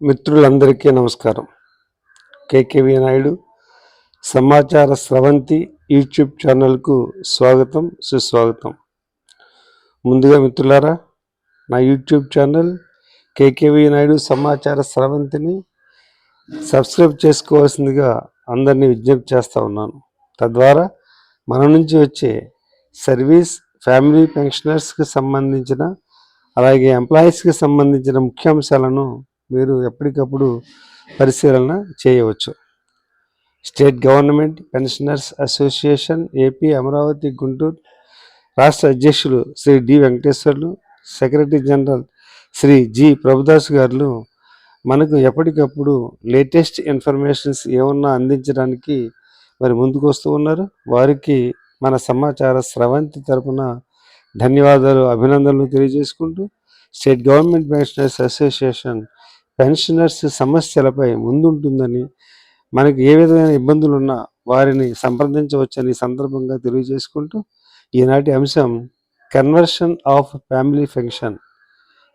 మిత్రులందరికీ నమస్కారం. కేకేవి నాయుడు సమాచార స్రవంతి యూట్యూబ్ ఛానల్కు స్వాగతం సుస్వాగతం. ముందుగా మిత్రులారా నా యూట్యూబ్ ఛానల్ కేకేవి నాయుడు సమాచార స్రవంతిని సబ్స్క్రైబ్ చేసుకోవాల్సిందిగా అందరినీ విజ్ఞప్తి చేస్తూ ఉన్నాను. తద్వారా మన నుంచి వచ్చే సర్వీస్ ఫ్యామిలీ పెన్షనర్స్కి సంబంధించిన అలాగే ఎంప్లాయీస్కి సంబంధించిన ముఖ్యాంశాలను మీరు ఎప్పటికప్పుడు పరిశీలన చేయవచ్చు. State government pensioners association AP Amaravati Guntur రాష్ట్ర అధ్యక్షులు Shri D Venkateswarlu secretary general Shri G Prabhudas garu మనకు ఎప్పటికప్పుడు లేటెస్ట్ ఇన్ఫర్మేషన్స్ ఏమన్నా అందించడానికి మరి ముందుకు వస్తూ ఉన్నారు. వారికి మన సమాచార స్రవంతి తరపున ధన్యవాదాలు అభినందనలు తెలియజేసుకుంటూ state government pensioners association pensioners సమస్యలపై ముందుంటుందని మనకి ఏ విధమైన ఇబ్బందులు ఉన్నా వారిని సంప్రదించవచ్చని సందర్భంగా తెలియజేసుకుంటూ ఈనాటి అంశం కన్వర్షన్ ఆఫ్ ఫ్యామిలీ పెన్షన్.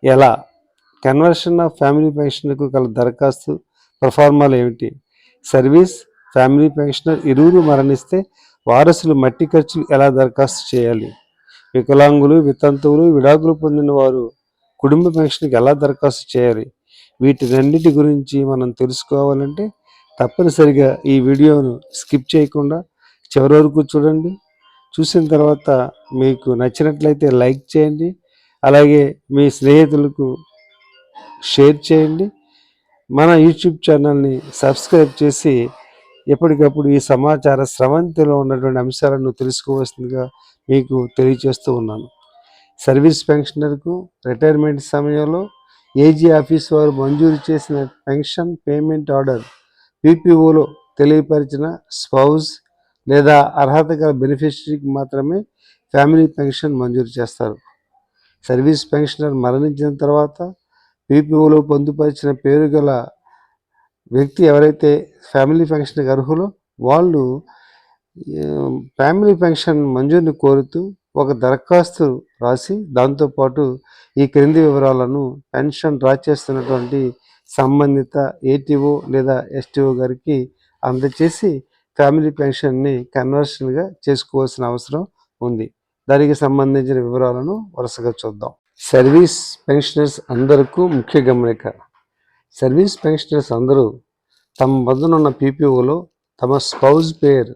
ఎలా? కన్వర్షన్ ఆఫ్ ఫ్యామిలీ పెన్షన్కు గల దరఖాస్తు ప్రఫార్మాలు ఏమిటి? సర్వీస్ ఫ్యామిలీ పెన్షనర్ ఇరువురు మరణిస్తే వారసులు మట్టి ఖర్చులు ఎలా దరఖాస్తు చేయాలి? వికలాంగులు వితంతువులు విడాకులు పొందిన వారు కుటుంబ పెన్షన్కి ఎలా దరఖాస్తు చేయాలి? వీటినన్నిటి గురించి మనం తెలుసుకోవాలంటే తప్పనిసరిగా ఈ వీడియోను స్కిప్ చేయకుండా చివరి వరకు చూడండి. చూసిన తర్వాత మీకు నచ్చినట్లయితే లైక్ చేయండి. అలాగే మీ స్నేహితులకు షేర్ చేయండి. మన యూట్యూబ్ ఛానల్ని సబ్స్క్రైబ్ చేసి ఎప్పటికప్పుడు ఈ సమాచార స్రవంతిలో ఉన్నటువంటి అంశాలను తెలుసుకోవాల్సిందిగా మీకు తెలియజేస్తూ ఉన్నాను. సర్వీస్ పెన్షనర్కు రిటైర్మెంట్ సమయంలో ఏజీ ఆఫీస్ వారు మంజూరు చేసిన పెన్షన్ పేమెంట్ ఆర్డర్ పీపీఓలో తెలియపరిచిన స్పౌజ్ లేదా అర్హత గల బెనిఫిషరీకి మాత్రమే ఫ్యామిలీ పెన్షన్ మంజూరు చేస్తారు. సర్వీస్ పెన్షనర్ మరణించిన తర్వాత పీపీఓలో పొందుపరిచిన పేరు గల వ్యక్తి ఎవరైతే ఫ్యామిలీ పెన్షన్కి అర్హులో వాళ్ళు ఫ్యామిలీ పెన్షన్ మంజూరుని కోరుతూ ఒక దరఖాస్తు రాసి దాంతోపాటు ఈ క్రింది వివరాలను పెన్షన్ డ్రా చేస్తున్నటువంటి సంబంధిత ఏటీఓ లేదా ఎస్టీఓ గారికి అందచేసి ఫ్యామిలీ పెన్షన్ని కన్వర్షన్గా చేసుకోవాల్సిన అవసరం ఉంది. దానికి సంబంధించిన వివరాలను వరుసగా చూద్దాం. సర్వీస్ పెన్షనర్స్ అందరికీ ముఖ్య గమనిక. సర్వీస్ పెన్షనర్స్ అందరూ తమ వద్దనున్న పీపీఓలో తమ స్పౌజ్ పేరు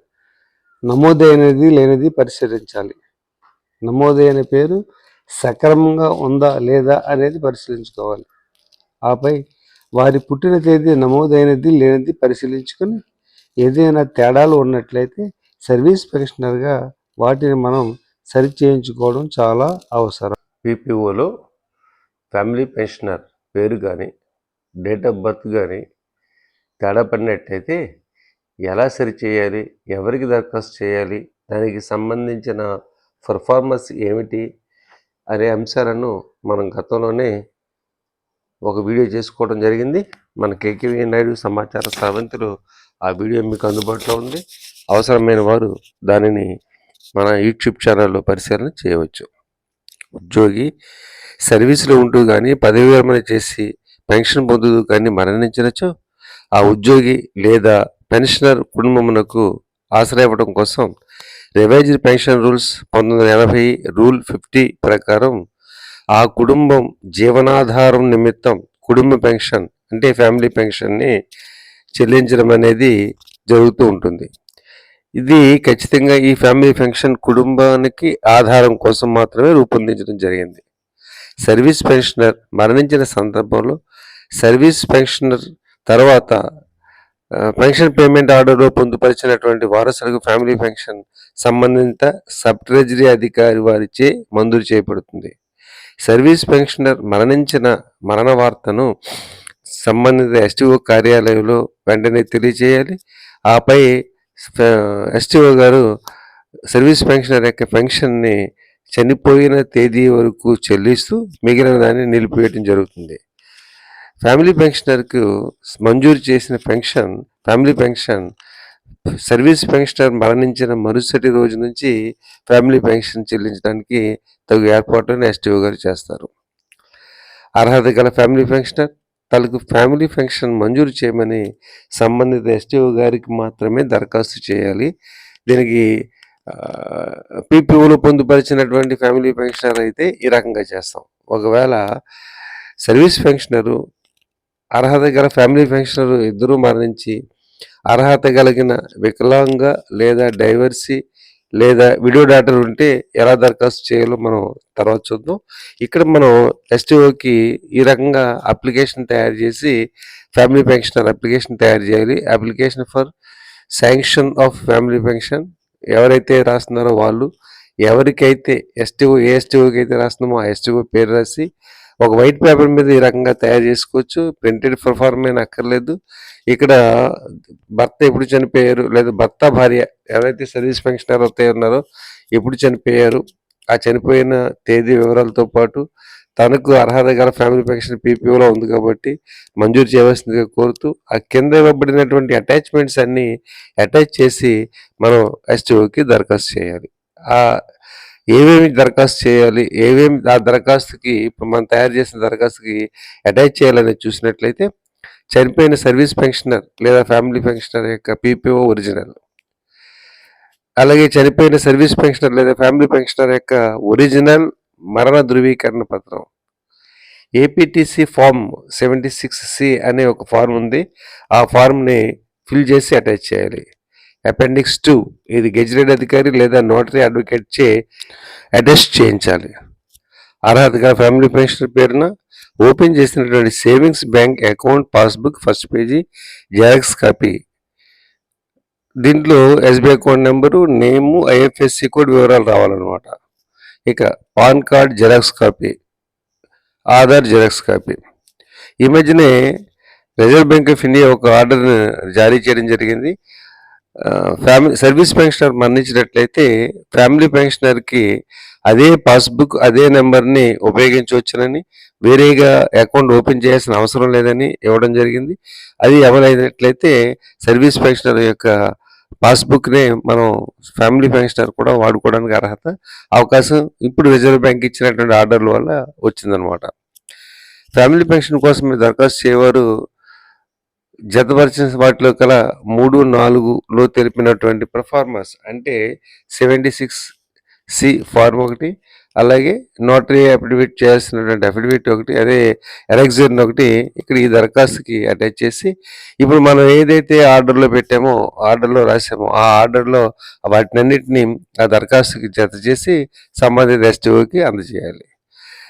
నమోదైనది లేనిది పరిశీలించాలి. నమోదైన పేరు సక్రమంగా ఉందా లేదా అనేది పరిశీలించుకోవాలి. ఆపై వారి పుట్టిన తేదీ నమోదైనది లేనిది పరిశీలించుకొని ఏదైనా తేడాలు ఉన్నట్లయితే సర్వీస్ పెన్షనర్గా వాటిని మనం సరి చేయించుకోవడం చాలా అవసరం. పీపీఓలో ఫ్యామిలీ పెన్షనర్ పేరు కానీ డేట్ ఆఫ్ బర్త్ కానీ తేడా పడినట్టయితే ఎలా సరి చేయాలి ఎవరికి దరఖాస్తు చేయాలి దానికి సంబంధించిన పర్ఫార్మెన్స్ ఏమిటి అనే అంశాలను మనం గతంలోనే ఒక వీడియో చేసుకోవడం జరిగింది. మన కేకేవి నాయుడు సమాచార స్రవంతులు ఆ వీడియో మీకు అందుబాటులో ఉంది. అవసరమైన వారు దానిని మన యూట్యూబ్ ఛానల్లో పరిశీలన చేయవచ్చు. ఉద్యోగి సర్వీసులో ఉంటూ కానీ పదవి విరమణ చేసి పెన్షన్ పొందుతూ కానీ మరణించినచో ఆ ఉద్యోగి లేదా పెన్షనర్ కుటుంబమునకు ఆశ్రయ కోసం రివైజ్డ్ పెన్షన్ రూల్స్ పంతొమ్మిది వందల ఎనభై రూల్ ఫిఫ్టీ ప్రకారం ఆ కుటుంబం జీవనాధారం నిమిత్తం కుటుంబ పెన్షన్ అంటే ఫ్యామిలీ పెన్షన్ని చెల్లించడం అనేది జరుగుతూ ఉంటుంది. ఇది ఖచ్చితంగా ఈ ఫ్యామిలీ పెన్షన్ కుటుంబానికి ఆధారం కోసం మాత్రమే రూపొందించడం జరిగింది. సర్వీస్ పెన్షనర్ మరణించిన సందర్భంలో సర్వీస్ పెన్షనర్ తర్వాత పెన్షన్ పేమెంట్ ఆర్డర్లో పొందుపరిచినటువంటి వారసులకు ఫ్యామిలీ పెన్షన్ సంబంధిత సబ్ ట్రెజరీ అధికారి వారిచే మంజూరు చేయబడుతుంది. సర్వీస్ పెన్షనర్ మరణించిన మరణ వార్తను సంబంధిత ఎస్టీఓ కార్యాలయంలో వెంటనే తెలియజేయాలి. ఆపై ఎస్టీఓ గారు సర్వీస్ పెన్షనర్ యొక్క పెన్షన్ని చనిపోయిన తేదీ వరకు చెల్లిస్తూ మిగిలిన దాన్ని నిలిపివేయడం జరుగుతుంది. ఫ్యామిలీ పెన్షనర్కు మంజూరు చేసిన pension family pension service pensioner మరణించిన మరుసటి రోజు నుంచి ఫ్యామిలీ పెన్షన్ చెల్లించడానికి తగు ఏర్పాట్లను ఎస్టీఓ గారు చేస్తారు. అర్హత గల ఫ్యామిలీ పెన్షనర్ తలకు ఫ్యామిలీ పెన్షన్ మంజూరు చేయమని సంబంధిత ఎస్టీఓ గారికి మాత్రమే దరఖాస్తు చేయాలి. దీనికి పీపీఓలో పొందుపరిచినటువంటి ఫ్యామిలీ పెన్షనర్ అయితే ఈ రకంగా చేస్తాం. ఒకవేళ సర్వీస్ పెన్షనరు అర్హత గల ఫ్యామిలీ పెన్షనరు ఇద్దరూ మరణించి అర్హత కలిగిన వికలాంగ లేదా డైవర్సీ లేదా విడో డాటర్ ఉంటే ఎలా దరఖాస్తు చేయాలో మనం తర్వాత చూద్దాం. ఇక్కడ మనం ఎస్టీఓకి ఈ రకంగా అప్లికేషన్ తయారు చేసి ఫ్యామిలీ పెన్షనర్ అప్లికేషన్ తయారు చేయాలి. Application for sanction of family pension ఎవరైతే రాస్తున్నారో వాళ్ళు ఎవరికైతే ఎస్టీఓ ఏ ఎస్టీఓకి అయితే రాస్తున్నామో ఆ ఎస్టీఓ పేరు రాసి ఒక వైట్ పేపర్ మీద ఈ రకంగా తయారు చేసుకోవచ్చు. ప్రింటెడ్ పర్ఫార్మ్ అక్కర్లేదు. ఇక్కడ భర్త ఎప్పుడు చనిపోయారు లేదా భర్త భార్య ఎవరైతే సర్వీస్ పెన్షనర్ అవుతాయి ఉన్నారో ఎప్పుడు చనిపోయారు ఆ చనిపోయిన తేదీ వివరాలతో పాటు తనకు అర్హత గల ఫ్యామిలీ పెన్షన్ పీపీఓలో ఉంది కాబట్టి మంజూరు చేయవలసిందిగా కోరుతూ ఆ కింద ఇవ్వబడినటువంటి అటాచ్మెంట్స్ అన్నీ అటాచ్ చేసి మనం ఎస్టీఓకి దరఖాస్తు చేయాలి. ఆ ఏమేమి దరఖాస్తు చేయాలి ఏమేమి ఆ దరఖాస్తుకి ఇప్పుడు మనం తయారు చేసిన దరఖాస్తుకి అటాచ్ చేయాలని చూసినట్లయితే చనిపోయిన సర్వీస్ పెన్షనర్ లేదా ఫ్యామిలీ పెన్షనర్ యొక్క పీపీఓ ఒరిజినల్. అలాగే చనిపోయిన సర్వీస్ పెన్షనర్ లేదా ఫ్యామిలీ పెన్షనర్ యొక్క ఒరిజినల్ మరణ ధృవీకరణ పత్రం. APTC form seventy six C అనే ఒక ఫార్మ్ ఉంది. ఆ ఫార్మ్ని ఫిల్ చేసి అటాచ్ చేయాలి. Appendix two. ఇది గెజిటెడ్ అధికారి లేదా నోటరీ అడ్వకేట్ చే అటెస్ట్ చేయించాలి. అర్హతగా ఫ్యామిలీ పెన్షన్ పేరున ఓపెన్ చేసినటువంటి savings bank account passbook first page xerox copy. దీంట్లో SBI account number name IFSC code వివరాలు రావాలన్నమాట. ఇక pan card xerox copy. Aadhaar xerox copy. ఈ మధ్యనే రిజర్వ్ బ్యాంక్ ఆఫ్ ఇండియా ఒక ఆర్డర్ జారీ చేయడం జరిగింది. ఫ్యామిలీ సర్వీస్ పెన్షనర్ మరణించినట్లయితే ఫ్యామిలీ పెన్షనర్కి అదే పాస్బుక్ అదే నెంబర్ని ఉపయోగించవచ్చునని వేరేగా అకౌంట్ ఓపెన్ చేయాల్సిన అవసరం లేదని ఇవ్వడం జరిగింది. అది అమలైనట్లయితే సర్వీస్ పెన్షనర్ యొక్క పాస్బుక్నే మనం ఫ్యామిలీ పెన్షనర్ కూడా వాడుకోవడానికి అర్హత అవకాశం ఇప్పుడు రిజర్వ్ బ్యాంక్ ఇచ్చినటువంటి ఆర్డర్ల వల్ల వచ్చిందనమాట ఫ్యామిలీ పెన్షన్ కోసం మీరు దరఖాస్తు చేయవారు జతపరిచిన వాటిలో కల మూడు నాలుగులో తెలిపినటువంటి పర్ఫార్మర్స్ అంటే సెవెంటీ సిక్స్ సి ఫార్మ్ ఒకటి అలాగే నోటరీ అఫిడవిట్ చేయాల్సినటువంటి అఫిడవిట్ ఒకటి అదే ఎలక్జర్ని ఒకటి ఇక్కడ ఈ దరఖాస్తుకి అటాచ్ చేసి ఇప్పుడు మనం ఏదైతే ఆర్డర్లో పెట్టామో ఆర్డర్లో రాసామో ఆ ఆర్డర్లో వాటినన్నిటిని ఆ దరఖాస్తుకి జత చేసి సంబంధిత ఎస్టీఓకి అందజేయాలి.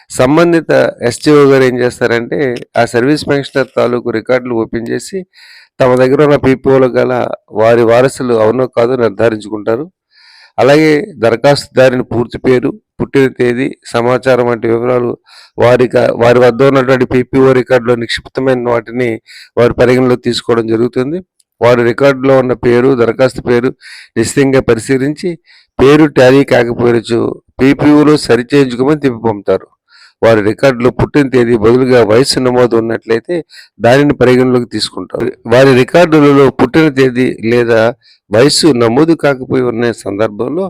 సంబంధిత ఎస్టీఓ గారు ఏం చేస్తారంటే ఆ సర్వీస్ పెన్షనర్ తాలూకు రికార్డులు ఓపెన్ చేసి తమ దగ్గర ఉన్న పీపీఓలు గల వారి వారసులు అవునో కాదో నిర్ధారించుకుంటారు. అలాగే దరఖాస్తుదారుని పూర్తి పేరు పుట్టిన తేదీ సమాచారం వంటి వివరాలు వారి వారి వద్ద ఉన్నటువంటి పీపీఓ రికార్డులో నిక్షిప్తమైన వాటిని వారి పరిగణలో తీసుకోవడం జరుగుతుంది. వారి రికార్డులో ఉన్న పేరు దరఖాస్తు పేరు నిశ్చితంగా పరిశీలించి పేరు టాలీ కాకపోవచ్చు పీపీఓలో సరిచేయించుకోమని తిప్పి పంపుతారు. వారి రికార్డులో పుట్టిన తేదీ బదులుగా వయసు నమోదు ఉన్నట్లయితే దానిని పరిగణలోకి తీసుకుంటారు వారి రికార్డులలో పుట్టిన తేదీ లేదా వయసు నమోదు కాకపోయి ఉన్న సందర్భంలో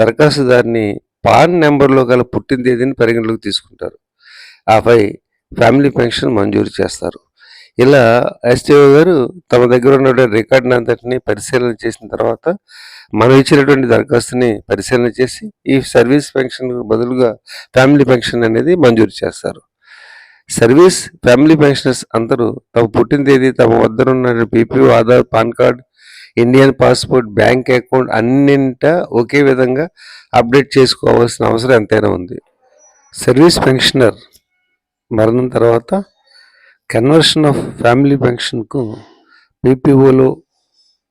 దరఖాస్తుదారిని పాన్ నెంబర్లో గల పుట్టిన తేదీని పరిగణలోకి తీసుకుంటారు. ఆపై ఫ్యామిలీ పెన్షన్ మంజూరు చేస్తారు. ఇలా ఎస్టీఓ గారు తమ దగ్గర ఉన్న రికార్డుని అంతటిని పరిశీలన చేసిన తర్వాత మనం ఇచ్చినటువంటి దరఖాస్తుని పరిశీలన చేసి ఈ సర్వీస్ పెన్షన్ బదులుగా ఫ్యామిలీ పెన్షన్ అనేది మంజూరు చేస్తారు. సర్వీస్ ఫ్యామిలీ పెన్షనర్స్ అందరూ తమ పుట్టిన తేదీ తమ వద్ద ఉన్న PPO Aadhaar pan card Indian passport bank account అన్నింట ఒకే విధంగా అప్డేట్ చేసుకోవాల్సిన అవసరం ఎంతైనా ఉంది. సర్వీస్ పెన్షనర్ మరణం తర్వాత కన్వర్షన్ ఆఫ్ ఫ్యామిలీ పెన్షన్కు పీపీఓలో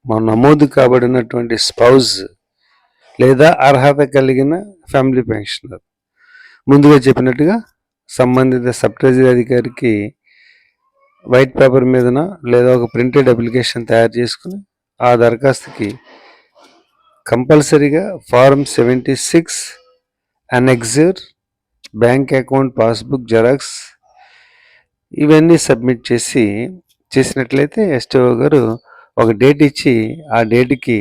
మా నమోదు కాబడినటువంటి స్పౌజ్ లేదా అర్హత కలిగిన ఫ్యామిలీ పెన్షనర్. ముందుగా చెప్పినట్టుగా సంబంధిత సబ్ ట్రెజరీ అధికారికి వైట్ పేపర్ మీదన లేదా ఒక ప్రింటెడ్ అప్లికేషన్ తయారు చేసుకుని ఆ దరఖాస్తుకి కంపల్సరీగా form seventy six annexure bank account passbook xerox ఇవన్నీ సబ్మిట్ చేసి చేసినట్లయితే ఎస్టీఓ గారు ఒక డేట్ ఇచ్చి ఆ డేట్కి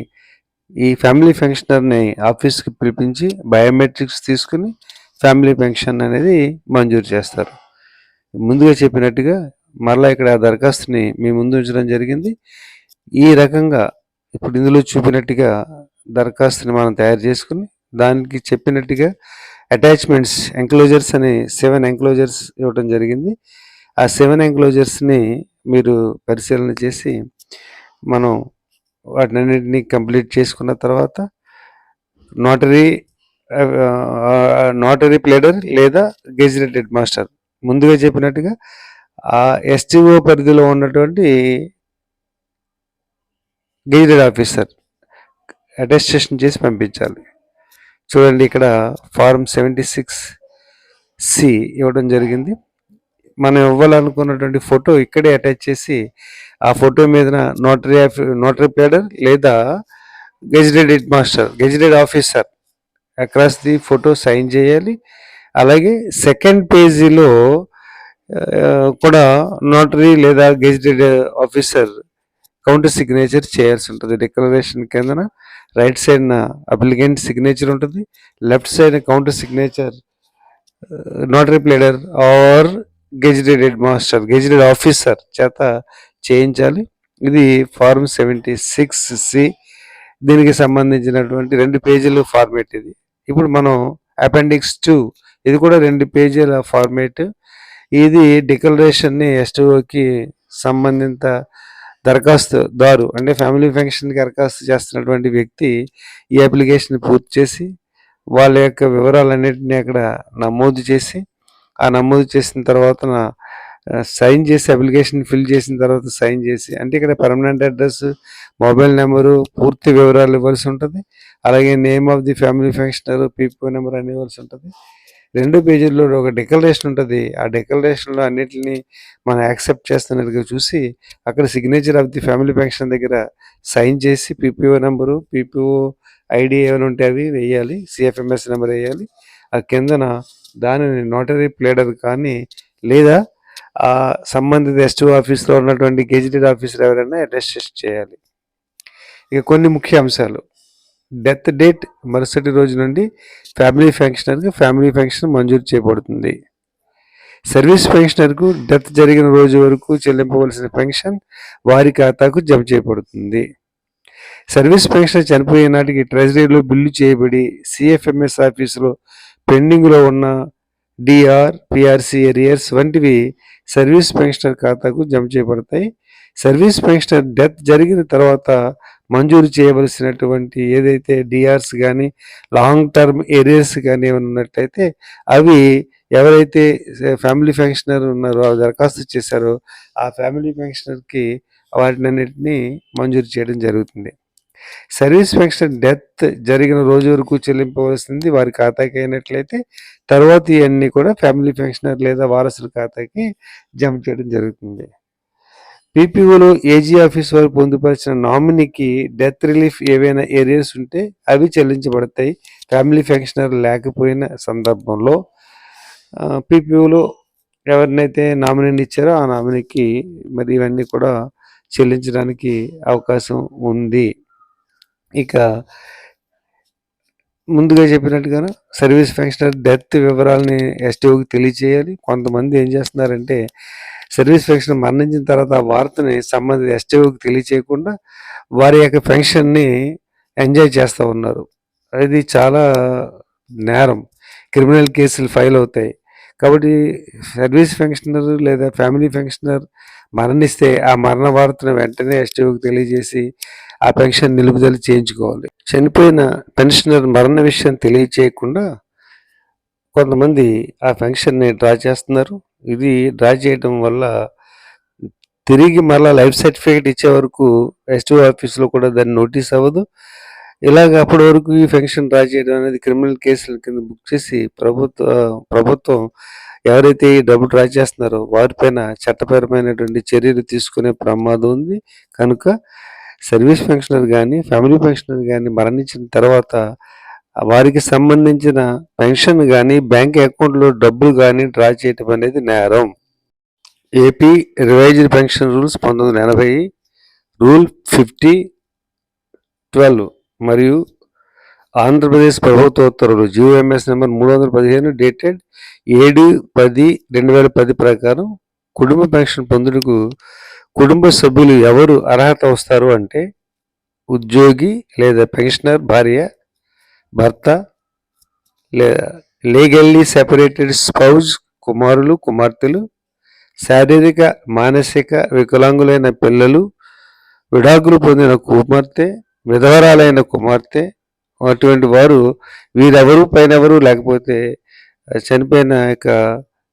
ఈ ఫ్యామిలీ పెన్షనర్ని ఆఫీస్కి పిలిపించి బయోమెట్రిక్స్ తీసుకుని ఫ్యామిలీ పెన్షన్ అనేది మంజూరు చేస్తారు. ముందుగా చెప్పినట్టుగా మరలా ఇక్కడ ఆ దరఖాస్తుని మీ ముందు ఉంచడం జరిగింది. ఈ రకంగా ఇప్పుడు ఇందులో చూపినట్టుగా దరఖాస్తుని మనం తయారు చేసుకుని దానికి చెప్పినట్టుగా అటాచ్మెంట్స్ ఎంక్లోజర్స్ అని సెవెన్ ఎంక్లోజర్స్ ఇవ్వడం జరిగింది. ఆ సెవెన్ ఎంక్లోజర్స్ని మీరు పరిశీలన చేసి మనం వాటినన్నింటినీ కంప్లీట్ చేసుకున్న తర్వాత నోటరీ నోటరీ ప్లేడర్ లేదా గెజిటెడ్ మాస్టర్. ముందుగా చెప్పినట్టుగా ఆ ఎస్టీఓ పరిధిలో ఉన్నటువంటి గెజిటెడ్ ఆఫీసర్ అటెస్టేషన్ చేసి పంపించాలి. చూడండి ఇక్కడ ఫార్మ్ సెవెంటీ సిక్స్ సి ఇవ్వడం జరిగింది. మనం ఇవ్వాలనుకున్నటువంటి ఫోటో ఇక్కడే అటాచ్ చేసి ఆ ఫోటో మీద నోటరీ నోటరీ ప్యాడర్ లేదా gazetted head master gazetted officer across the photo sign చేయాలి. అలాగే సెకండ్ పేజీలో కూడా నోటరీ లేదా గెజిటెడ్ ఆఫీసర్ కౌంటర్ సిగ్నేచర్ చేయాల్సి ఉంటుంది. డిక్లరేషన్ కిందన రైట్ సైడ్న అప్లికెంట్ సిగ్నేచర్ ఉంటుంది. Left side counter signature notary pleader or gazetted head master gazetted officer చేత చేయించాలి. ఇది ఫార్మ్ సెవెంటీ సిక్స్ సి. దీనికి సంబంధించినటువంటి రెండు పేజీలు ఫార్మేట్ ఇది. ఇప్పుడు మనం అపెండిక్స్ టూ ఇది కూడా రెండు పేజీల ఫార్మేట్. ఇది డిక్లరేషన్ని ఎస్టీఓకి సంబంధిత దరఖాస్తుదారు అంటే ఫ్యామిలీ ఫంక్షన్కి దరఖాస్తు చేస్తున్నటువంటి వ్యక్తి ఈ అప్లికేషన్ పూర్తి చేసి వాళ్ళ యొక్క వివరాలన్నింటినీ అక్కడ నమోదు చేసి ఆ నమోదు చేసిన తర్వాత సైన్ చేసి అప్లికేషన్ ఫిల్ చేసిన తర్వాత సైన్ చేసి అంటే ఇక్కడ పర్మనెంట్ అడ్రస్ మొబైల్ నెంబరు పూర్తి వివరాలు ఇవ్వాల్సి ఉంటుంది. అలాగే name of the family pensioner PP number అని ఇవ్వాల్సి ఉంటుంది. రెండు పేజీల్లో ఒక డిక్లరేషన్ ఉంటుంది. ఆ డిక్లరేషన్లో అన్నిటిని మనం యాక్సెప్ట్ చేస్తున్నట్టుగా చూసి అక్కడ signature of the family pension దగ్గర సైన్ చేసి పీపీఓ నెంబరు పీపీఓ ఐడి ఏమైనా ఉంటే అవి వేయాలి. సిఎఫ్ఎంఎస్ నెంబర్ వేయాలి. ఆ కిందన దానిని నోటరీ ప్లేడర్ కానీ లేదా ఆ సంబంధిత ఎస్టీ ఆఫీస్లో ఉన్నటువంటి గెజిటెడ్ ఆఫీసర్ ఎవరైనా అడ్రస్ చేయాలి. ఇక కొన్ని ముఖ్య అంశాలు. డెత్ డేట్ మరుసటి రోజు నుండి ఫ్యామిలీ ఫంక్షనర్కి ఫ్యామిలీ ఫంక్షన్ మంజూరు చేయబడుతుంది. సర్వీస్ పెన్షనర్కు డెత్ జరిగిన రోజు వరకు చెల్లింపవలసిన పెన్షన్ వారి ఖాతాకు జమ చేయబడుతుంది. సర్వీస్ పెన్షన్ చనిపోయే నాటికి ట్రెజరీలో బిల్లు చేయబడి సిఎఫ్ఎంఎస్ ఆఫీసులో పెండింగ్లో ఉన్న డిఆర్ పిఆర్సి ఏరియర్స్ వంటివి సర్వీస్ పెన్షనర్ ఖాతాకు జమ చేయబడతాయి. సర్వీస్ పెన్షనర్ డెత్ జరిగిన తర్వాత మంజూరు చేయవలసినటువంటి ఏదైతే డిఆర్స్ కానీ లాంగ్ టర్మ్ ఏరియర్స్ కానీ ఏమైనా ఉన్నట్టయితే అవి ఎవరైతే ఫ్యామిలీ పెన్షనర్ ఉన్నారో దరఖాస్తు చేశారో ఆ ఫ్యామిలీ పెన్షనర్కి వాటినన్నిటిని మంజూరు చేయడం జరుగుతుంది. సర్వీస్ పెన్షన్ డెత్ జరిగిన రోజు వరకు చెల్లింపవలసింది వారి ఖాతాకి అయినట్లయితే తర్వాత ఇవన్నీ కూడా ఫ్యామిలీ పెన్షనర్ లేదా వారసుల ఖాతాకి జమ చేయడం జరుగుతుంది. పీపీఓలో ఏజీ ఆఫీస్ వారు పొందుపరిచిన నామినీకి డెత్ రిలీఫ్ ఏవైనా ఏరియాస్ ఉంటే అవి చెల్లించబడతాయి. ఫ్యామిలీ పెన్షనర్ లేకపోయిన సందర్భంలో పీపీఓలో ఎవరినైతే నామినీని ఇచ్చారో ఆ నామినీకి మరి ఇవన్నీ కూడా చెల్లించడానికి అవకాశం ఉంది. ఇక ముందుగా చెప్పినట్టుగా సర్వీస్ పెన్షనర్ డెత్ వివరాలని ఎస్టీఓకి తెలియచేయాలి. కొంతమంది ఏం చేస్తున్నారంటే సర్వీస్ పెన్షన్ మరణించిన తర్వాత ఆ వార్తని సంబంధిత ఎస్టీఓకి తెలియచేయకుండా వారి యొక్క పెన్షన్ని ఎంజాయ్ చేస్తూ ఉన్నారు. అది చాలా నేరం. క్రిమినల్ కేసులు ఫైల్ అవుతాయి. కాబట్టి సర్వీస్ ఫంక్షనర్ లేదా ఫ్యామిలీ ఫంక్షనర్ మరణిస్తే ఆ మరణ వార్తను వెంటనే ఎస్టీఓకి తెలియజేసి ఆ పెన్షన్ నిలుపుదల చేయించుకోవాలి. చనిపోయిన పెన్షనర్ మరణ విషయం తెలియచేయకుండా కొంతమంది ఆ పెన్షన్ని డ్రా చేస్తున్నారు. ఇది డ్రా చేయడం వల్ల తిరిగి మళ్ళీ లైఫ్ సర్టిఫికేట్ ఇచ్చే వరకు ఎస్టీ ఆఫీస్లో కూడా దాన్ని నోటీస్ అవ్వదు. ఇలాగ అప్పటి వరకు ఈ పెన్షన్ డ్రా చేయడం అనేది క్రిమినల్ కేసుల కింద బుక్ చేసి ప్రభుత్వ ప్రభుత్వం ఎవరైతే ఈ డబ్బు డ్రా చేస్తున్నారో వారిపైన చట్టపరమైనటువంటి చర్యలు తీసుకునే ప్రమాదం ఉంది. కనుక సర్వీస్ పెన్షనర్ కానీ ఫ్యామిలీ పెన్షనర్ కానీ మరణించిన తర్వాత వారికి సంబంధించిన పెన్షన్ కానీ బ్యాంక్ అకౌంట్లో డబ్బులు కానీ డ్రా చేయటం అనేది నేరం. ఏపీ రివైజ్డ్ పెన్షన్ రూల్స్ పంతొమ్మిది వందల ఎనభై రూల్ ఫిఫ్టీ ట్వెల్వ్ మరియు ఆంధ్రప్రదేశ్ ప్రభుత్వ ఉత్తర్వులు జిఓఎంఎస్ నెంబర్ మూడు వందల పదిహేను డేటెడ్ ఏడు పది రెండు వేల పది ప్రకారం కుటుంబ పెన్షన్ పొందుటకు కుటుంబ సభ్యులు ఎవరు అర్హత వస్తారు అంటే ఉద్యోగి లేదా పెన్షనర్ భార్య భర్త లేదా లీగల్లీ సెపరేటెడ్ స్పౌజ్ కుమారులు కుమార్తెలు శారీరక మానసిక వికలాంగులైన పిల్లలు విడాకులు పొందిన కుమార్తె విధవరాలైన కుమార్తె అటువంటి వారు వీరెవరు పైనెవరు లేకపోతే చనిపోయిన యొక్క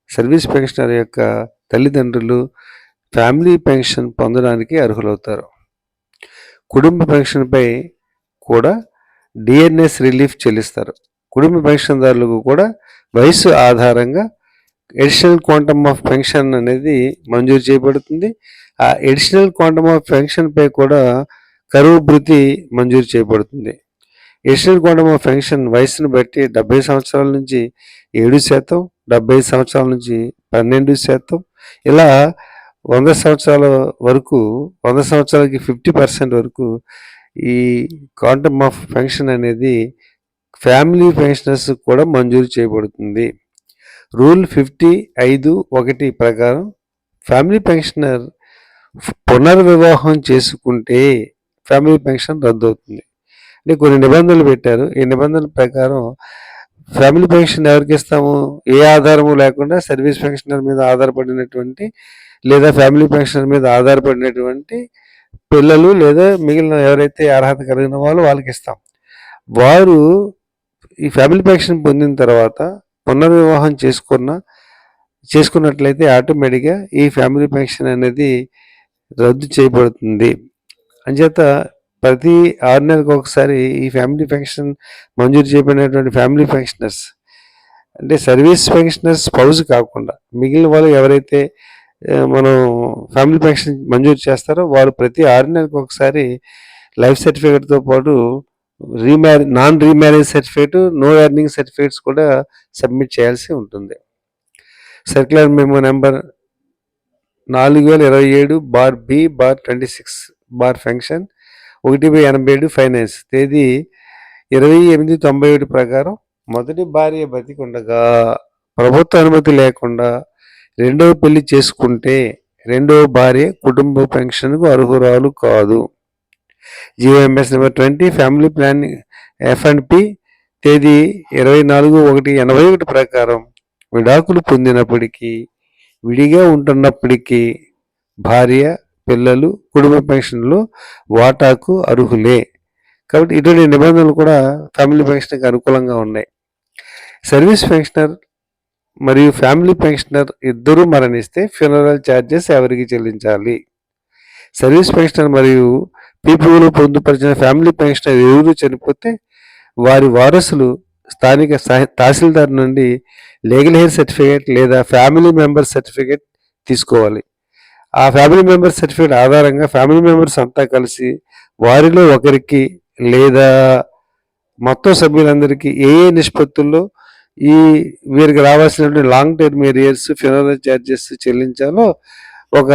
సర్వీస్ పెన్షనర్ యొక్క తల్లిదండ్రులు ఫ్యామిలీ పెన్షన్ పొందడానికి అర్హులవుతారు. కుటుంబ పెన్షన్పై కూడా డిఎన్ఎస్ రిలీఫ్ చెల్లిస్తారు. కుటుంబ పెన్షన్దారులకు కూడా వయసు ఆధారంగా ఎడిషనల్ క్వాంటమ్ ఆఫ్ పెన్షన్ అనేది మంజూరు చేయబడుతుంది. ఆ ఎడిషనల్ క్వాంటమ్ ఆఫ్ పెన్షన్పై కూడా కరువు భృతి మంజూరు చేయబడుతుంది. ఎడిషనల్ క్వాంటమ్ ఆఫ్ పెన్షన్ వయసును బట్టి డెబ్బై సంవత్సరాల నుంచి ఏడు శాతం డెబ్బై సంవత్సరాల నుంచి పన్నెండు శాతం. ఇలా వంద సంవత్సరాల వరకు వంద సంవత్సరాలకి ఫిఫ్టీ పర్సెంట్ వరకు ఈ క్వాంటమ్ ఆఫ్ పెన్షన్ అనేది ఫ్యామిలీ పెన్షనర్స్ కూడా మంజూరు చేయబడుతుంది. రూల్ ఫిఫ్టీ ఐదు ఒకటి ప్రకారం ఫ్యామిలీ పెన్షనర్ పునర్వివాహం చేసుకుంటే ఫ్యామిలీ పెన్షన్ రద్దు అవుతుంది అంటే కొన్ని నిబంధనలు పెట్టారు. ఈ నిబంధనల ప్రకారం ఫ్యామిలీ పెన్షన్ ఎవరికి ఇస్తాము? ఏ ఆధారము లేకుండా సర్వీస్ పెన్షనర్ మీద ఆధారపడినటువంటి లేదా ఫ్యామిలీ పెన్షన్ మీద ఆధారపడినటువంటి పిల్లలు లేదా మిగిలిన ఎవరైతే అర్హత కలిగిన వాళ్ళు వాళ్ళకి ఇస్తాం. వారు ఈ ఫ్యామిలీ పెన్షన్ పొందిన తర్వాత పునర్వివాహం చేసుకున్న చేసుకున్నట్లయితే ఆటోమేటిక్గా ఈ ఫ్యామిలీ పెన్షన్ అనేది రద్దు చేయబడుతుంది. అంచేత ప్రతి ఆరు నెలలకు ఒకసారి ఈ ఫ్యామిలీ పెన్షన్ మంజూరు చేయబడినటువంటి ఫ్యామిలీ పెన్షనర్స్ అంటే సర్వీస్ పెన్షనర్స్ స్పౌజ్ కాకుండా మిగిలిన వాళ్ళు ఎవరైతే మనం ఫ్యామిలీ పెన్షన్ మంజూరు చేస్తారో వారు ప్రతి ఆరు నెలలకు ఒకసారి లైఫ్ సర్టిఫికేట్తో పాటు remarry non remarriage certificate no earning certificates కూడా సబ్మిట్ చేయాల్సి ఉంటుంది. సర్క్యులర్ మెమో నెంబర్ నాలుగు వేల ఇరవై ఏడు bar B bar twenty six bar function ఒకటి బై ఎనభై ఏడు ఫైనాన్స్ తేదీ ఇరవై ఎనిమిది తొంభై ఏడు ప్రకారం మొదటి భార్య బతికుండగా ప్రభుత్వ అనుమతి లేకుండా రెండవ పెళ్ళి చేసుకుంటే రెండవ భార్య కుటుంబ పెన్షన్కు అర్హురాలు కాదు. GOMS number twenty family planning F and P తేదీ ఇరవై నాలుగు ఒకటి ఎనభై ఒకటి ప్రకారం విడాకులు పొందినప్పటికీ విడిగా ఉంటున్నప్పటికీ భార్య పిల్లలు కుటుంబ పెన్షన్లో వాటాకు అర్హులే. కాబట్టి ఇటువంటి నిబంధనలు కూడా ఫ్యామిలీ పెన్షన్కి అనుకూలంగా ఉన్నాయి. సర్వీస్ పెన్షనర్ మరియు ఫ్యామిలీ పెన్షనర్ ఇద్దరూ మరణిస్తే ఫ్యూనరల్ ఛార్జెస్ ఎవరికి చెల్లించాలి? సర్వీస్ పెన్షనర్ మరియు పీపీలో పొందుపరిచిన ఫ్యామిలీ పెన్షనర్ ఎవరు చనిపోతే వారి వారసులు స్థానిక తహసీల్దార్ నుండి లీగల్ హెయిర్ సర్టిఫికేట్ లేదా ఫ్యామిలీ మెంబర్ సర్టిఫికేట్ తీసుకోవాలి. ఆ ఫ్యామిలీ మెంబర్ సర్టిఫికేట్ ఆధారంగా ఫ్యామిలీ మెంబర్స్ అంతా కలిసి వారిలో ఒకరికి లేదా మొత్తం సభ్యులందరికీ ఏ ఏ నిష్పత్తుల్లో ఈ వీరికి రావాల్సినటువంటి long term arrears finance charges చెల్లించాలో ఒక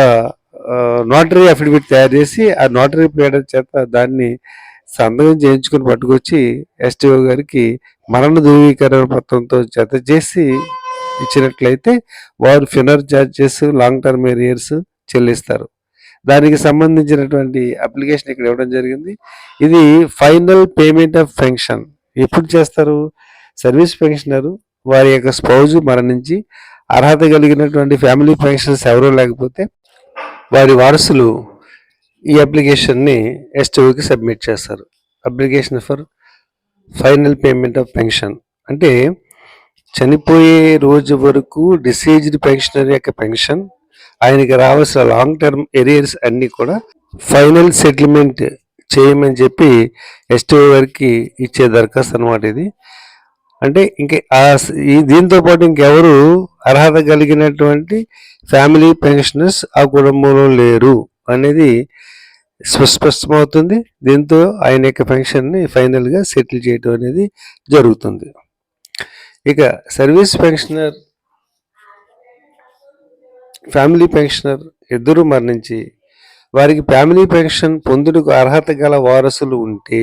నోటరీ అఫిడవిట్ తయారు చేసి ఆ నోటరీ ప్లేడర్ చేత దాన్ని సంతకం చేయించుకుని పట్టుకొచ్చి ఎస్టీఓ గారికి మరణ ధృవీకరణ పత్రంతో జత చేసి ఇచ్చినట్లయితే వారు funeral charges long term arrears చెల్లిస్తారు. దానికి సంబంధించినటువంటి అప్లికేషన్ ఇక్కడ ఇవ్వడం జరిగింది. ఇది ఫైనల్ పేమెంట్ ఆఫ్ పెన్షన్ ఎప్పుడు చేస్తారు? సర్వీస్ పెన్షనర్ వారి యొక్క స్పౌజ్ మరణించి అర్హత కలిగినటువంటి ఫ్యామిలీ పెన్షన్స్ ఎవరూ లేకపోతే వారి వారసులు ఈ అప్లికేషన్ని ఎస్టీఓకి సబ్మిట్ చేస్తారు. Application for final payment of pension. అంటే చనిపోయే రోజు వరకు డిసేజ్డ్ పెన్షనర్ యొక్క పెన్షన్ ఆయనకి రావాల్సిన లాంగ్ టర్మ్ ఎరియర్స్ అన్నీ కూడా ఫైనల్ సెటిల్మెంట్ చేయమని చెప్పి ఎస్టీఓ గారికి ఇచ్చే దరఖాస్తు అనమాట ఇది. అంటే ఇంక ఈ దీంతో పాటు ఇంకెవరు అర్హత కలిగినటువంటి ఫ్యామిలీ పెన్షనర్స్ ఆ కుటుంబంలో లేరు అనేది సుస్పష్టమవుతుంది దీంతో ఆయన యొక్క పెన్షన్ని ఫైనల్గా సెటిల్ చేయటం అనేది జరుగుతుంది. ఇక సర్వీస్ పెన్షనర్ ఫ్యామిలీ పెన్షనర్ ఇద్దరు మరణించి వారికి ఫ్యామిలీ పెన్షన్ పొందుటకు అర్హత గల వారసులు ఉంటే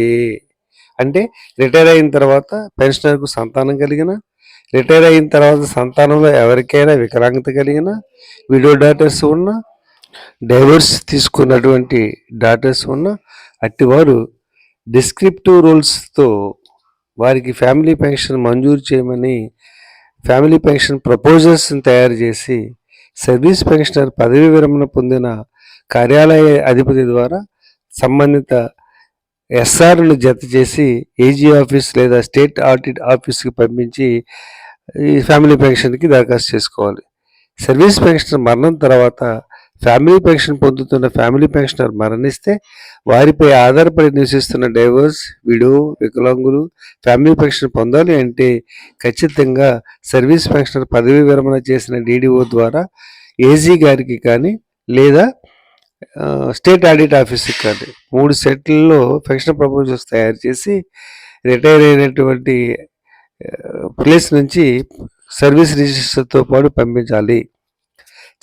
అంటే రిటైర్ అయిన తర్వాత పెన్షనర్కు సంతానం కలిగిన రిటైర్ అయిన తర్వాత సంతానంలో ఎవరికైనా వికలాంగత కలిగిన విడో డాటర్స్ ఉన్న డైవర్స్ తీసుకున్నటువంటి డాటర్స్ ఉన్న అట్టివారు డిస్క్రిప్టివ్ రూల్స్తో వారికి ఫ్యామిలీ పెన్షన్ మంజూరు చేయమని ఫ్యామిలీ పెన్షన్ ప్రపోజల్స్ని తయారు చేసి సర్వీస్ పెన్షనర్ పదవి విరమణ పొందిన కార్యాలయ అధిపతి ద్వారా సంబంధిత ఎస్ఆర్ను జత చేసి ఏజీ ఆఫీస్ లేదా స్టేట్ ఆడిట్ ఆఫీస్కి పంపించి ఈ ఫ్యామిలీ పెన్షన్కి దరఖాస్తు చేసుకోవాలి. సర్వీస్ పెన్షనర్ మరణం తర్వాత ఫ్యామిలీ పెన్షన్ పొందుతున్న ఫ్యామిలీ పెన్షనర్ మరణిస్తే వారిపై ఆధారపడి నివసిస్తున్న డైవర్స్ విడో వికలాంగులు ఫ్యామిలీ పెన్షన్ పొందాలి అంటే ఖచ్చితంగా సర్వీస్ పెన్షనర్ పదవీ విరమణ చేసిన డీడీఓ ద్వారా ఏజీ గారికి కానీ లేదా స్టేట్ ఆడిట్ ఆఫీస్కి కానీ మూడు సెట్లలో పెన్షన్ ప్రపోజల్స్ తయారు చేసి రిటైర్ అయినటువంటి ప్లేస్ నుంచి సర్వీస్ రిజిస్టర్తో పాటు పంపించాలి.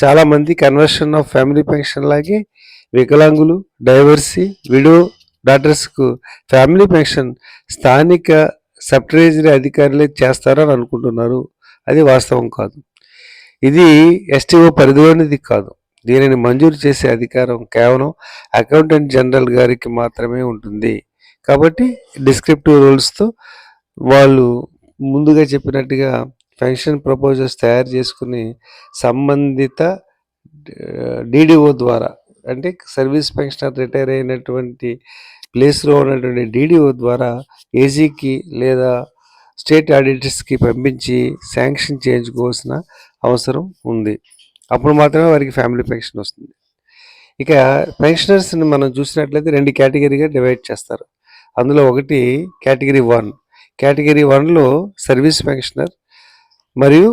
చాలామంది కన్వర్షన్ ఆఫ్ ఫ్యామిలీ పెన్షన్ లాగే వికలాంగులు డైవర్సీ విడో డాటర్స్కు ఫ్యామిలీ పెన్షన్ స్థానిక సబ్ ట్రెజరీ అధికారులే చేస్తారని అనుకుంటున్నారు. అది వాస్తవం కాదు. ఇది ఎస్టీఓ పరిధిలోనిది కాదు. దీనిని మంజూరు చేసే అధికారం కేవలం అకౌంటెంట్ జనరల్ గారికి మాత్రమే ఉంటుంది. కాబట్టి డిస్క్రిప్టివ్ రూల్స్తో వాళ్ళు ముందుగా చెప్పినట్టుగా పెన్షన్ ప్రపోజల్స్ తయారు చేసుకుని సంబంధిత డీడీఓ ద్వారా అంటే సర్వీస్ పెన్షనర్ రిటైర్ అయినటువంటి ప్లేస్లో ఉన్నటువంటి డీడీఓ ద్వారా ఏజీకి లేదా స్టేట్ ఆడిటర్స్కి పంపించి శాంక్షన్ చేయించుకోవాల్సిన అవసరం ఉంది. అప్పుడు మాత్రమే వారికి ఫ్యామిలీ పెన్షన్ వస్తుంది. ఇక పెన్షనర్స్ని మనం చూసినట్లయితే రెండు కేటగిరీగా డివైడ్ చేస్తారు. అందులో ఒకటి కేటగిరీ వన్ కేటగిరీ వన్లో సర్వీస్ పెన్షనర్ మరియు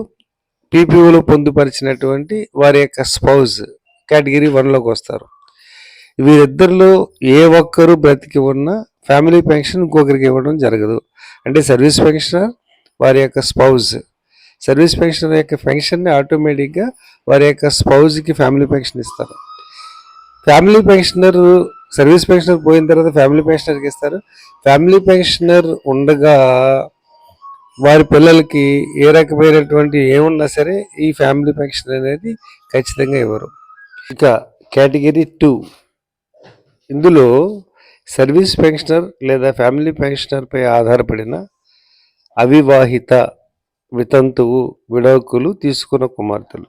పీపీఓలో పొందుపరిచినటువంటి వారి యొక్క స్పౌజ్ కేటగిరీ వన్లోకి వస్తారు. వీరిద్దరిలో ఏ ఒక్కరు బ్రతికి ఉన్న ఫ్యామిలీ పెన్షన్ ఇంకొకరికి ఇవ్వడం జరగదు. అంటే సర్వీస్ పెన్షనర్ వారి యొక్క స్పౌజ్ సర్వీస్ పెన్షన్ యొక్క పెన్షన్ని ఆటోమేటిక్గా వారి యొక్క స్పౌజ్కి ఫ్యామిలీ పెన్షన్ ఇస్తారు. ఫ్యామిలీ పెన్షనర్ సర్వీస్ పెన్షనర్ పోయిన తర్వాత ఫ్యామిలీ పెన్షనర్కి ఇస్తారు. ఫ్యామిలీ పెన్షనర్ ఉండగా వారి పిల్లలకి ఏ రకమైనటువంటి ఏమున్నా సరే ఈ ఫ్యామిలీ పెన్షన్ అనేది ఖచ్చితంగా ఇవ్వరు. ఇక కేటగిరీ టూ. ఇందులో సర్వీస్ పెన్షనర్ లేదా ఫ్యామిలీ పెన్షనర్పై ఆధారపడిన అవివాహిత వితంతువు విడాకులు తీసుకున్న కుమార్తెలు.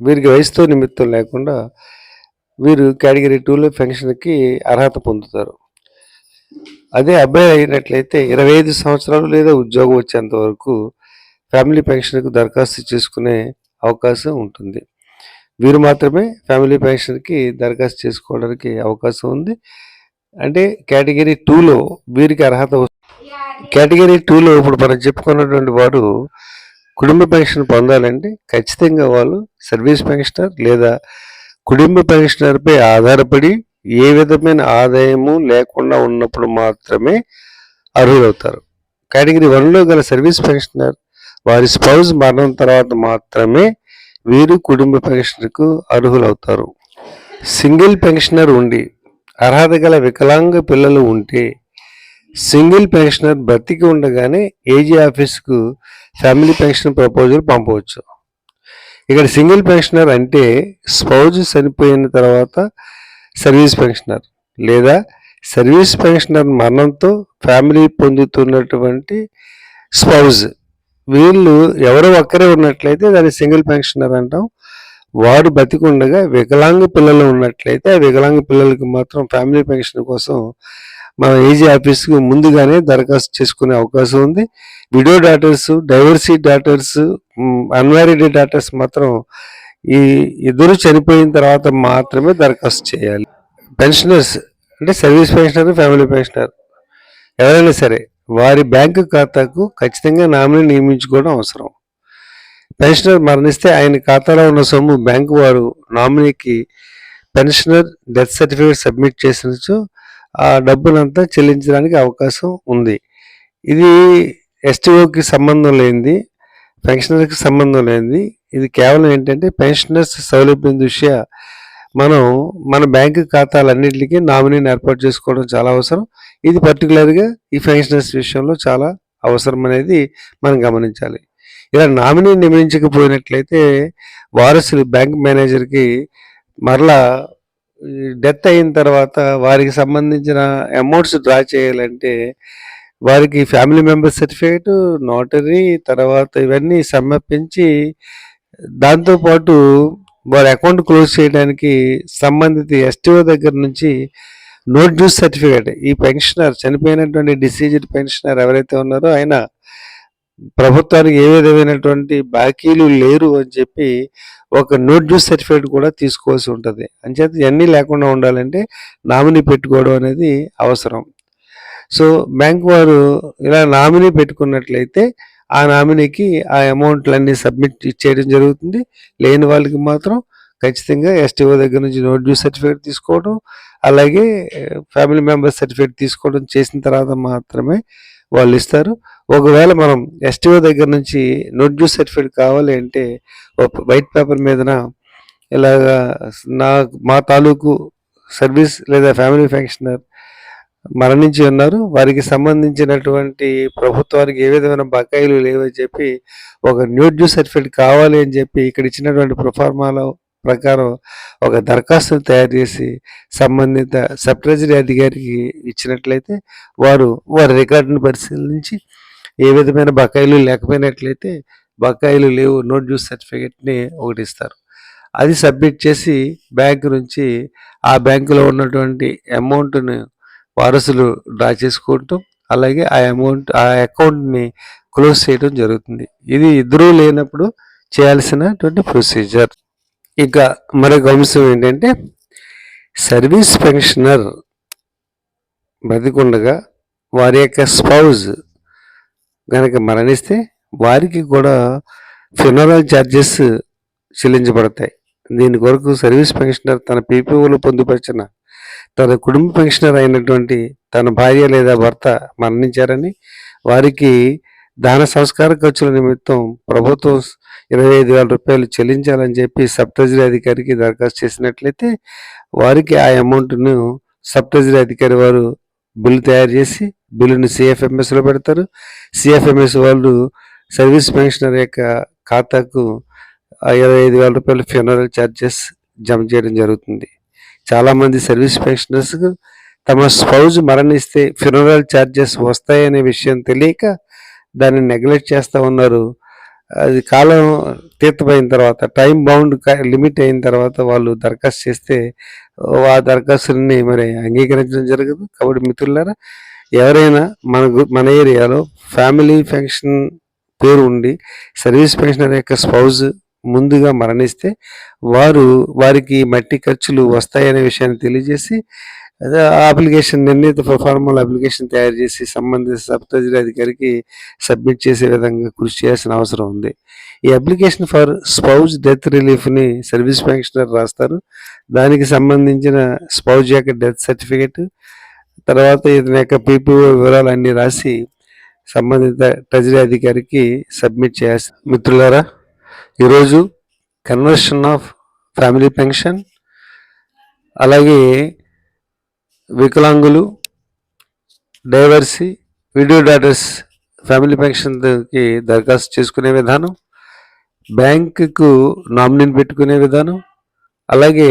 వీరికి వయసుతో నిమిత్తం లేకుండా వీరు కేటగిరీ టూలో పెన్షన్కి అర్హత పొందుతారు. అదే అబ్బాయి అయినట్లయితే ఇరవై ఐదు సంవత్సరాలు లేదా ఉద్యోగం వచ్చేంత వరకు ఫ్యామిలీ పెన్షన్కు దరఖాస్తు చేసుకునే అవకాశం ఉంటుంది. వీరు మాత్రమే ఫ్యామిలీ పెన్షన్కి దరఖాస్తు చేసుకోవడానికి అవకాశం ఉంది. అంటే కేటగిరీ టూలో వీరికి అర్హత వస్తుంది కేటగిరీ టూలో ఇప్పుడు మనం చెప్పుకున్నటువంటి వారు కుటుంబ పెన్షన్ పొందాలంటే ఖచ్చితంగా వాళ్ళు సర్వీస్ పెన్షనర్ లేదా కుటుంబ పెన్షనర్పై ఆధారపడి ఏ విధమైన ఆదాయము లేకుండా ఉన్నప్పుడు మాత్రమే అర్హులవుతారు. కేటగిరీ వన్లో గల సర్వీస్ పెన్షనర్ వారి స్పౌజ్ మరణం తర్వాత మాత్రమే వీరు కుటుంబ పెన్షన్కు అర్హులవుతారు. సింగిల్ పెన్షనర్ ఉండి అర్హత గల వికలాంగ పిల్లలు ఉంటే సింగిల్ పెన్షనర్ బ్రతికి ఉండగానే ఏజీ ఆఫీస్కు ఫ్యామిలీ పెన్షన్ ప్రపోజల్ పంపవచ్చు. ఇక్కడ సింగిల్ పెన్షనర్ అంటే స్పౌజ్ చనిపోయిన తర్వాత సర్వీస్ పెన్షనర్ లేదా సర్వీస్ పెన్షనర్ మరణంతో ఫ్యామిలీ పొందుతున్నటువంటి స్పౌజ్. వీళ్ళు ఎవరో ఒక్కరే ఉన్నట్లయితే దాన్ని సింగిల్ పెన్షనర్ అంటాం. వాడు బతికుండగా వికలాంగ పిల్లలు ఉన్నట్లయితే ఆ వికలాంగ పిల్లలకి మాత్రం ఫ్యామిలీ పెన్షన్ కోసం మన ఏజీ ఆఫీస్కి ముందుగానే దరఖాస్తు చేసుకునే అవకాశం ఉంది. Widow daughters divorcee daughters unmarried daughters మాత్రం ఈ ఇద్దరు చనిపోయిన తర్వాత మాత్రమే దరఖాస్తు చేయాలి. పెన్షనర్స్ అంటే సర్వీస్ పెన్షనర్ ఫ్యామిలీ పెన్షనర్ ఎవరైనా సరే వారి బ్యాంకు ఖాతాకు ఖచ్చితంగా నామినీ నియమించుకోవడం అవసరం. పెన్షనర్ మరణిస్తే ఆయన ఖాతాలో ఉన్న సొమ్ము బ్యాంకు వారు నామినీకి పెన్షనర్ డెత్ సర్టిఫికేట్ సబ్మిట్ చేసినచో ఆ డబ్బునంతా చెల్లించడానికి అవకాశం ఉంది. ఇది ఎస్టీఓకి సంబంధం లేనిది పెన్షనర్కి సంబంధం లేనిది. ఇది కేవలం ఏంటంటే పెన్షనర్స్ సౌలభ్యం దృష్ట్యా మనం మన బ్యాంకు ఖాతాలన్నింటికి నామినీని ఏర్పాటు చేసుకోవడం చాలా అవసరం. ఇది పర్టికులర్గా ఈ పెన్షనర్స్ విషయంలో చాలా అవసరం అనేది మనం గమనించాలి. ఇలా నామినీ నియమించకపోయినట్లయితే వారసులు బ్యాంక్ మేనేజర్కి మరలా డెత్ అయిన తర్వాత వారికి సంబంధించిన అమౌంట్స్ డ్రా చేయాలంటే వారికి ఫ్యామిలీ మెంబర్ సర్టిఫికేట్ నోటరీ తర్వాత ఇవన్నీ సమర్పించి దాంతోపాటు వారి అకౌంట్ క్లోజ్ చేయడానికి సంబంధిత ఎస్టీఓ దగ్గర నుంచి నోట్ డ్యూస్ సర్టిఫికేట్. ఈ పెన్షనర్ చనిపోయినటువంటి డిసీజ్డ్ పెన్షనర్ ఎవరైతే ఉన్నారో ఆయన ప్రభుత్వానికి ఏ విధమైనటువంటి బాకీలు లేరు అని చెప్పి ఒక నోట్ డ్యూస్ సర్టిఫికేట్ కూడా తీసుకోవాల్సి ఉంటుంది. అంచేత ఇవన్నీ లేకుండా ఉండాలంటే నామినీ పెట్టుకోవడం అనేది అవసరం. సో బ్యాంక్ వారు ఇలా నామినీ పెట్టుకున్నట్లయితే ఆ నామినీకి ఆ అమౌంట్లన్నీ సబ్మిట్ చేయడం జరుగుతుంది. లేని వాళ్ళకి మాత్రం ఖచ్చితంగా ఎస్టీఓ దగ్గర నుంచి నోట్ డ్యూ సర్టిఫికేట్ తీసుకోవడం అలాగే ఫ్యామిలీ మెంబర్స్ సర్టిఫికేట్ తీసుకోవడం చేసిన తర్వాత మాత్రమే వాళ్ళు ఇస్తారు. ఒకవేళ మనం ఎస్టీఓ దగ్గర నుంచి నోట్ డ్యూ సర్టిఫికేట్ కావాలి అంటే ఒక వైట్ పేపర్ మీదన ఇలాగా నా మా తాలూకు సర్వీస్ లేదా ఫ్యామిలీ ఫంక్షనర్ మరణించి ఉన్నారు. వారికి సంబంధించినటువంటి ప్రభుత్వానికి ఏ విధమైన బకాయిలు లేవని చెప్పి ఒక న్యూ డ్యూ సర్టిఫికేట్ కావాలి అని చెప్పి ఇక్కడ ఇచ్చినటువంటి ప్రొఫార్మాలో ప్రకారం ఒక దరఖాస్తును తయారు చేసి సంబంధిత సబ్ ట్రెజరీ అధికారికి ఇచ్చినట్లయితే వారు వారి రికార్డును పరిశీలించి ఏ విధమైన బకాయిలు లేకపోయినట్లయితే బకాయిలు లేవు నోట్ డ్యూ సర్టిఫికేట్ని ఒకటి ఇస్తారు. అది సబ్మిట్ చేసి బ్యాంక్ నుంచి ఆ బ్యాంకులో ఉన్నటువంటి అమౌంట్ను వారసులు డ్రా చేసుకోవటం అలాగే ఆ అమౌంట్ ఆ అకౌంట్ని క్లోజ్ చేయడం జరుగుతుంది. ఇది ఇద్దరూ లేనప్పుడు చేయాల్సినటువంటి ప్రొసీజర్. ఇక మరొక అంశం ఏంటంటే సర్వీస్ పెన్షనర్ బతికుండగా వారి యొక్క స్పౌజ్ కనుక మరణిస్తే వారికి కూడా ఫ్యూనరల్ ఛార్జెస్ చెల్లించబడతాయి. దీని కొరకు సర్వీస్ పెన్షనర్ తన పీపీఓలో పొందుపరిచిన తన కుటుంబ పెన్షనర్ అయినటువంటి తన భార్య లేదా భర్త మరణించారని వారికి దాన సంస్కార ఖర్చుల నిమిత్తం ప్రభుత్వం ఇరవై ఐదు వేల రూపాయలు చెల్లించాలని చెప్పి సబ్ ట్రెజరీ అధికారికి దరఖాస్తు చేసినట్లయితే వారికి ఆ అమౌంట్ను సబ్ ట్రెజరీ అధికారి వారు బిల్లు తయారు చేసి బిల్లును సిఎఫ్ఎంఎస్లో పెడతారు. సిఎఫ్ఎంఎస్ వాళ్ళు సర్వీస్ పెన్షనర్ యొక్క ఖాతాకు ఇరవై ఐదు వేల రూపాయలు ఫ్యూనరల్ ఛార్జెస్ జమ చేయడం జరుగుతుంది. చాలామంది సర్వీస్ పెన్షనర్స్ తమ స్పౌజ్ మరణిస్తే ఫ్యూనరల్ ఛార్జెస్ వస్తాయనే విషయం తెలియక దాన్ని నెగ్లెక్ట్ చేస్తూ ఉన్నారు. అది కాలం తీర్థమైన తర్వాత టైం బౌండ్ లిమిట్ అయిన తర్వాత వాళ్ళు దరఖాస్తు చేస్తే ఆ దరఖాస్తుని మరి అంగీకరించడం జరగదు. కాబట్టి మిత్రులారా ఎవరైనా మన మన ఏరియాలో ఫ్యామిలీ ఫంక్షన్ పేరు ఉండి సర్వీస్ పెన్షనర్ యొక్క స్పౌజ్ ముందుగా మరణిస్తే వారు వారికి మట్టి ఖర్చులు వస్తాయనే విషయాన్ని తెలియజేసి అదే ఆ అప్లికేషన్ నిర్ణీత ఫార్మల్ అప్లికేషన్ తయారు చేసి సంబంధిత సబ్ ట్రెజరీ అధికారికి సబ్మిట్ చేసే విధంగా కృషి చేయాల్సిన అవసరం ఉంది. ఈ అప్లికేషన్ ఫర్ స్పౌజ్ డెత్ రిలీఫ్ని సర్వీస్ పెన్షనర్ రాస్తారు. దానికి సంబంధించిన స్పౌజ్ యొక్క డెత్ సర్టిఫికేట్ తర్వాత ఇతని యొక్క పీపీఓ వివరాలు అన్నీ రాసి సంబంధిత ట్రెజరీ అధికారికి సబ్మిట్ చేయాల్సి మిత్రులారా ఈరోజు కన్వర్షన్ ఆఫ్ ఫ్యామిలీ పెన్షన్ అలాగే వికలాంగులు డైవర్సీ విడియో డాటర్స్ ఫ్యామిలీ పెన్షన్కి దరఖాస్తు చేసుకునే విధానం బ్యాంకుకు నామినీని పెట్టుకునే విధానం అలాగే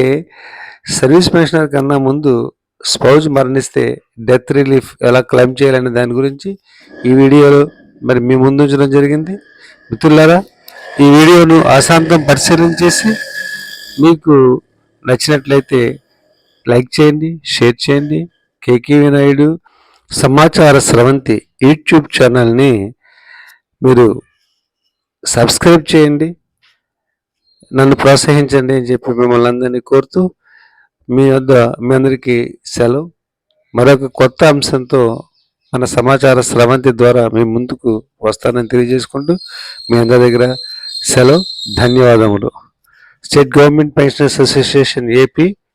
సర్వీస్ పెన్షనర్ కన్నా ముందు స్పౌజ్ మరణిస్తే డెత్ రిలీఫ్ ఎలా క్లెయిమ్ చేయాలనే దాని గురించి ఈ వీడియోలో మరి మీ ముందు ఉంచడం జరిగింది. మిత్రులారా ఈ వీడియోను ఆశాంతం పరిశీలించేసి మీకు నచ్చినట్లయితే లైక్ చేయండి షేర్ చేయండి. కేకేవి నాయుడు సమాచార స్రవంతి యూట్యూబ్ ఛానల్ని మీరు సబ్స్క్రైబ్ చేయండి. నన్ను ప్రోత్సహించండి అని చెప్పి మిమ్మల్ని అందరినీ కోరుతూ మీ వద్ద మీ అందరికీ సెలవు. మరొక కొత్త అంశంతో మన సమాచార స్రవంతి ద్వారా మీ ముందుకు వస్తానని తెలియజేసుకుంటూ మీ అందరి దగ్గర సెలవు. ధన్యవాదములు. State government pensioners association AP